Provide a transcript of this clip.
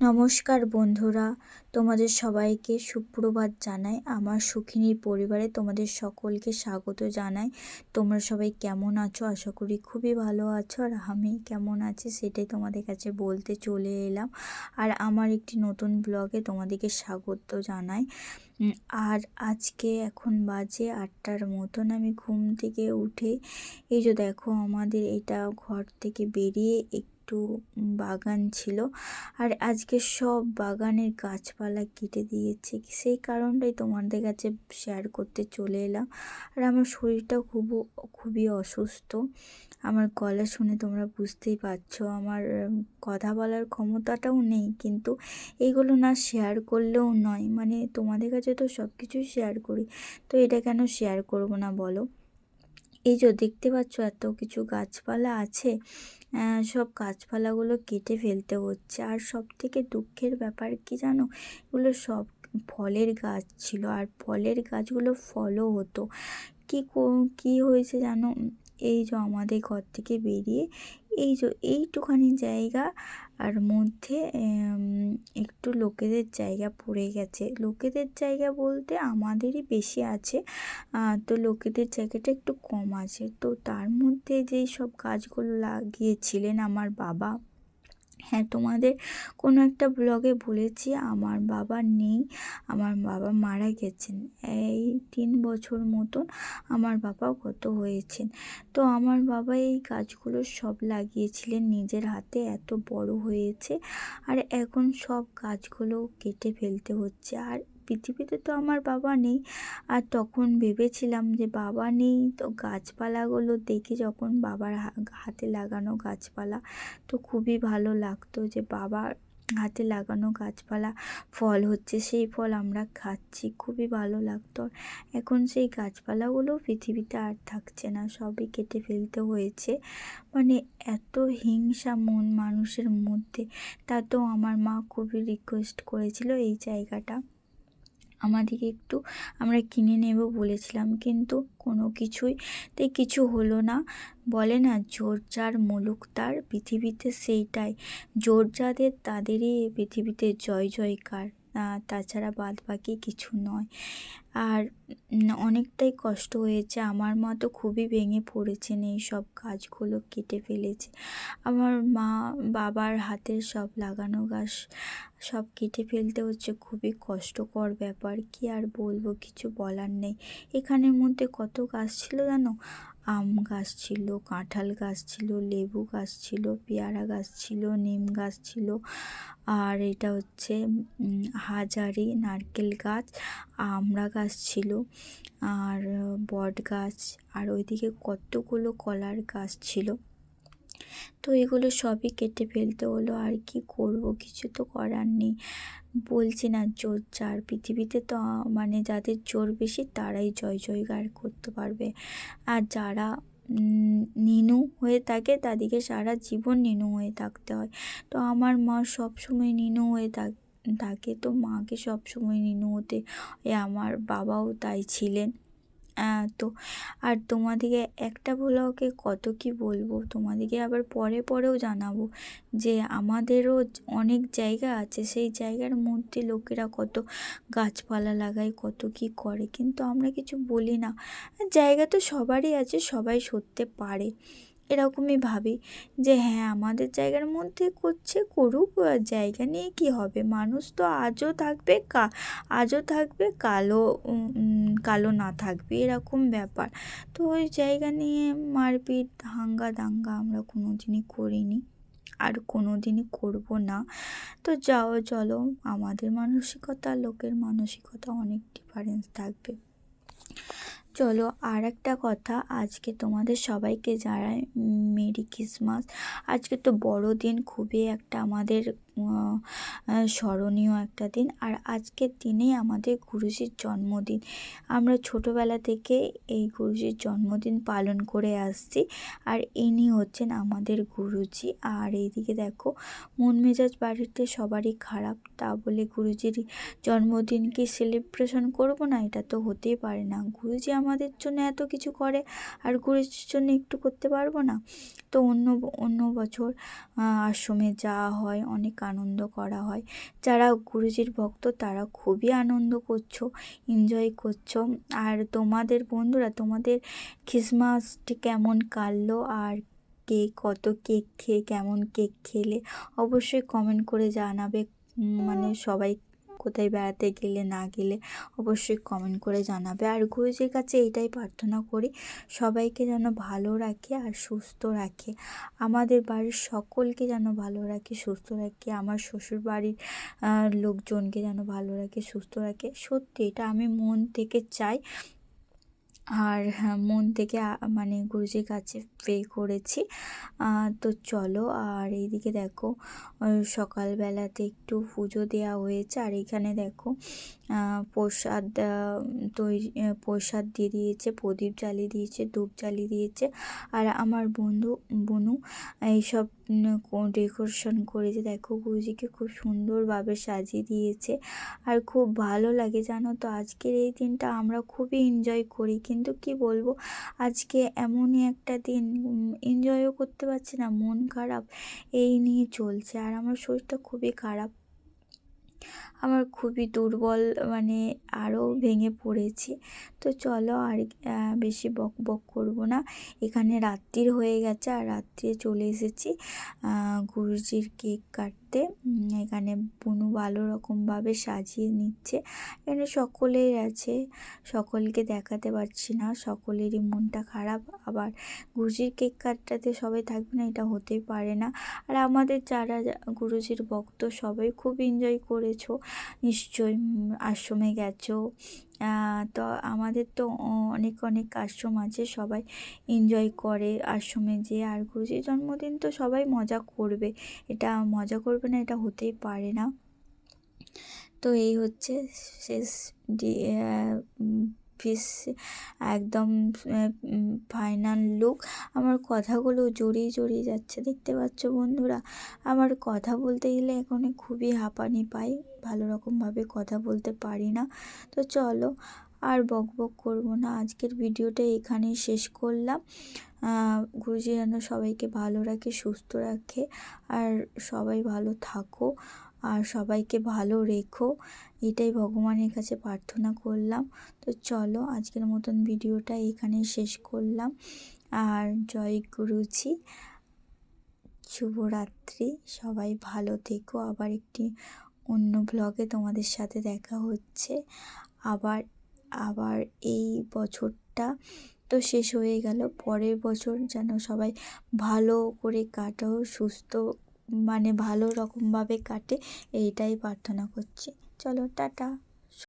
নমস্কার বন্ধুরা, তোমাদের সবাইকে সুপ্রভাত জানাই। আমার সুখিনীর পরিবারে তোমাদের সকলকে স্বাগত জানাই। তোমরা সবাই কেমন আছো? আশা করি খুবই ভালো আছো। আর আমি কেমন আছি সেটাই তোমাদের কাছে বলতে চলে এলাম। আর আমার একটি নতুন ব্লগে তোমাদেরকে স্বাগত জানাই। আর আজকে এখন বাজে আটটার মতন। আমি ঘুম থেকে উঠে এই যে দেখো আমাদের এটা ঘর থেকে বেরিয়ে একটু বাগান ছিল। আর আজকে সব বাগানের গাছপালা কেটে দিয়েছে। সেই কারণটাই তোমাদের কাছে শেয়ার করতে চলে এলাম। আর আমার শরীরটা খুব খুবই অসুস্থ। আমার গলা শুনে তোমরা বুঝতেই পারছ, আমার কথা বলার ক্ষমতাটাও নেই। কিন্তু এইগুলো না শেয়ার করলেও নয়। মানে তোমাদের কাছে তো সব কিছুই শেয়ার করি। তো এটা কেন শেয়ার করব না বলো? এই যে দেখতে পাচ্ছ এত কিছু গাছপালা আছে। সব গাছপালাগুলো কেটে ফেলতে হচ্ছে। আর সব থেকে দুঃখের ব্যাপার কি জানো? এগুলো সব ফলের গাছ ছিল আর ফলের গাছগুলো ফলও হতো। কী কী হয়েছে জানো? এই যে আমাদের ঘর থেকে বেরিয়ে এই যে এইটুখানি জায়গা আর মধ্যে একটু লোকেদের জায়গা পড়ে গেছে। লোকেদের জায়গা বলতে আমাদেরই বেশি আছে। তো লোকেদের জায়গাটা একটু কম আছে। তো তার মধ্যে যেই সব গাছগুলো লাগিয়েছিলেন আমার বাবা হ্যাঁ তোমাদের কোনো একটা ব্লগে বলেছি, আমার বাবা নেই, আমার বাবা মারা গেছেন। এই তিন বছর মতন আমার বাবা গত হয়েছেন। তো আমার বাবা এই গাছগুলো সব লাগিয়েছিলেন, নিজের হাতে এত বড় হয়েছে, আর এখন সব গাছগুলো কেটে ফেলতে হচ্ছে। আর পৃথিবীতে তো আমার বাবা নেই। আর তখন ভেবেছিলাম যে বাবা নেই, তো গাছপালাগুলো দেখি যখন বাবার হাতে লাগানো গাছপালা, তো খুবই ভালো লাগতো যে বাবার হাতে লাগানো গাছপালা, ফল হচ্ছে সেই ফল আমরা খাচ্ছি, খুবই ভালো লাগতো। এখন সেই গাছপালাগুলো পৃথিবীতে আর থাকছে না, সবই কেটে ফেলতে হয়েছে। মানে এত হিংসা মন মানুষের মধ্যে তা তো আমার মা খুবই রিকোয়েস্ট করেছিল এই জায়গাটা। আমাদেরকে একটু আমরা কিনে নেব বলেছিলাম, কিন্তু কোনো কিছুই তাই কিছু হলো না। বলে না, জোর যার মুলুক তার, পৃথিবীতে সেইটাই। জোর যাদের, তাদেরই পৃথিবীতে জয় জয়কার। তাছাড়া বাদ বাকি কিছু নয়। আর অনেকটাই কষ্ট হয়েছে। আমার মা তো খুবই ভেঙে পড়েছেন এই সব কাজগুলো কেটে ফেলেছে। আমার মা বাবার হাতের সব লাগানো গাছ সব কেটে ফেলতে হচ্ছে। খুবই কষ্টকর ব্যাপার, কি আর বলব, কিছু বলার নেই। এখানের মধ্যে কত গাছ ছিল জানো? আম গাছ ছিল, কাঁঠাল গাছ ছিল, লেবু গাছ ছিল, পেয়ারা গাছ ছিল, নিম গাছ ছিল। আর এটা হচ্ছে হাজারি নারকেল গাছ, আমড়া গাছ ছিল, আর বট গাছ, আর ওইদিকে কতগুলো কলার গাছ ছিল। তো এগুলো সবই কেটে ফেলতে হলো, আর কি করব? কিছু তো করার নেই। বলছি না, জোর যার পৃথিবীতে তো মানে যাদের জোর বেশি, তারাই জয় জয়গার করতে পারবে। আর যারা নিনু হয়ে থাকে, তাদেরকে সারা জীবন নিনু হয়ে থাকতে হয়। তো আমার মা সব সময় নিনু হয়ে থাক, থাকে। তো মাকে সব সময় নিনু হতে আমার বাবাও তাই ছিলেন। তো আর তোমাদেরকে একটা ব্লগে কত কি বলব? তোমাদেরকে আবার পরে পরেও জানাব যে আমাদেরও অনেক জায়গা আছে, সেই জায়গার মধ্যে লোকেরা কত গাছপালা লাগায়, কত কি করে। কিন্তু আমরা কিছু বলি না। জায়গা তো সবারই আছে, সবাই সরতে পারে। এরকমই ভাবি যে হ্যাঁ আমাদের জায়গার মধ্যে করছে করুক জায়গা নিয়ে কি হবে? মানুষ তো আজও থাকবে কা, আজও থাকবে, কালো কালো না থাকবে। এরকম ব্যাপার। তো ওই জায়গা নিয়ে মারপিট হাঙ্গা দাঙ্গা আমরা কোনো দিনই করিনি, আর কোনো দিনই করব না। তো যাও, চলো, আমাদের মানসিকতা, লোকের মানসিকতা অনেক ডিফারেন্স থাকবে। চলো আর একটা কথা, আজকে তোমাদের সবাইকে জানাই মেরি ক্রিসমাস। আজকে তো বড়দিন খুবই একটা আমাদের স্মরণীয় একটা দিন। আর আজকের দিনেই আমাদের গুরুজির জন্মদিন। আমরা ছোটোবেলা থেকে এই গুরুজির জন্মদিন পালন করে আসছি। আর ইনি হচ্ছেন আমাদের গুরুজি। আর এইদিকে দেখো, মন মেজাজ বাড়িতে সবারই খারাপ, তা বলে গুরুজির জন্মদিনকে সেলিব্রেশন করব না? এটা তো হতেই পারে না। গুরুজি আমাদের জন্য এত কিছু করে আর গুরুজির জন্য একটু করতে পারব না। তো অন্য অন্য বছর আশ্রমে যাওয়া হয়, অনেক আনন্দ করা হয়। যারা গুরুজির ভক্ত তারা খুবই আনন্দ করছ এনজয় করছ। আর তোমাদের বন্ধুরা, তোমাদের খ্রিসমাসটি কেমন কাটলো? আর কে কত কেক খেয়ে, কেমন কেক খেলে? অবশ্যই কমেন্ট করে জানাবে। মানে সবাই কোথায় বেড়াতে গেলে, না গেলে অবশ্যই কমেন্ট করে জানাবে। আর গুরুজির কাছে এইটাই প্রার্থনা করি, সবাইকে যেন ভালো রাখে আর সুস্থ রাখে। আমাদের বাড়ির সকলকে যেন ভালো রাখে, সুস্থ রাখে। আমার শ্বশুর বাড়ির লোকজনকে যেন ভালো রাখে, সুস্থ রাখে। সত্যি এটা আমি মন থেকে চাই। আর হ্যাঁ, মন থেকে মানে গুরুজির কাছে পে করেছি। তো চলো আর এইদিকে দেখো সকালবেলাতে একটু পুজো দেওয়া হয়েছে। আর এখানে দেখো প্রসাদ তৈরি প্রসাদ দিয়ে দিয়েছে প্রদীপ জ্বালিয়ে দিয়েছে ধূপ জ্বালিয়ে দিয়েছে। আর আমার বন্ধু বনু এইসব ডেকোরেশন করেছে? দেখো, গুরুজিকে খুব সুন্দরভাবে সাজিয়ে দিয়েছে আর খুব ভালো লাগে, জানো তো? আজকের এই দিনটা আমরা খুবই এনজয় করি। কিন্তু কি বলব? আজকে এমনই একটা দিন এনজয়ও করতে পারছি না, মন খারাপ এই নিয়ে চলছে। আর আমার শরীরটা খুবই খারাপ। আমার খুবই দুর্বল মানে আরও ভেঙে পড়েছি। তো চলো আর বেশি বক বক করব না। এখানে রাত্রির হয়ে গেছে আর রাত্রে চলে এসেছি। গুরুজির কেক কাটতে এখানে বুনু ভালো রকমভাবে সাজিয়ে নিচ্ছে। এখানে সকলের আছে। সকলকে দেখাতে পারছি না। সকলেরই মনটা খারাপ। আবার গুরুজির কেক কাটটাতে সবাই থাকবে না, এটা হতেই পারে না। আর আমাদের যারা গুরুজির ভক্ত সবাই খুব এনজয় করেছ। নিশ্চয়ই আশ্রমে গেছো। তো আমাদের তো অনেক অনেক আশ্রম আছে, সবাই এনজয় করে আশ্রমে যে আর গুরুজির জন্মদিন তো সবাই মজা করবে। এটা মজা করবে না, এটা হতেই পারে না। তো এই হচ্ছে শেষ পিস একদম ফাইনাল লুক। আমার কথাগুলো জড়িয়ে জড়িয়ে যাচ্ছে, দেখতে পাচ্ছ বন্ধুরা? আমার কথা বলতে গেলে এখন খুবই হাঁপানি পাই, ভালো রকমভাবে কথা বলতে পারি না। তো চলো, আর বক বক করব না। আজকের ভিডিওটা এখানেই শেষ করলাম। গুরুজি যেন সবাইকে ভালো রাখে, সুস্থ রাখে, আর সবাই ভালো থাকো, আর সবাইকে ভালো রেখো। এটাই ভগবানের কাছে প্রার্থনা করলাম। তো চলো আজকের মতন ভিডিওটা এখানেই শেষ করলাম। আর জয় গুরুজি, শুভরাত্রি, সবাই ভালো থেকো। আবার একটি অন্য ব্লগে তোমাদের সাথে দেখা হচ্ছে। আবার আবার এই বছরটা তো শেষ হয়ে গেল। পরের বছর যেন সবাই ভালো করে কাটাও, সুস্থ মানে ভালো রকমভাবে কাটে, এইটাই প্রার্থনা করছি। চলো টাটা।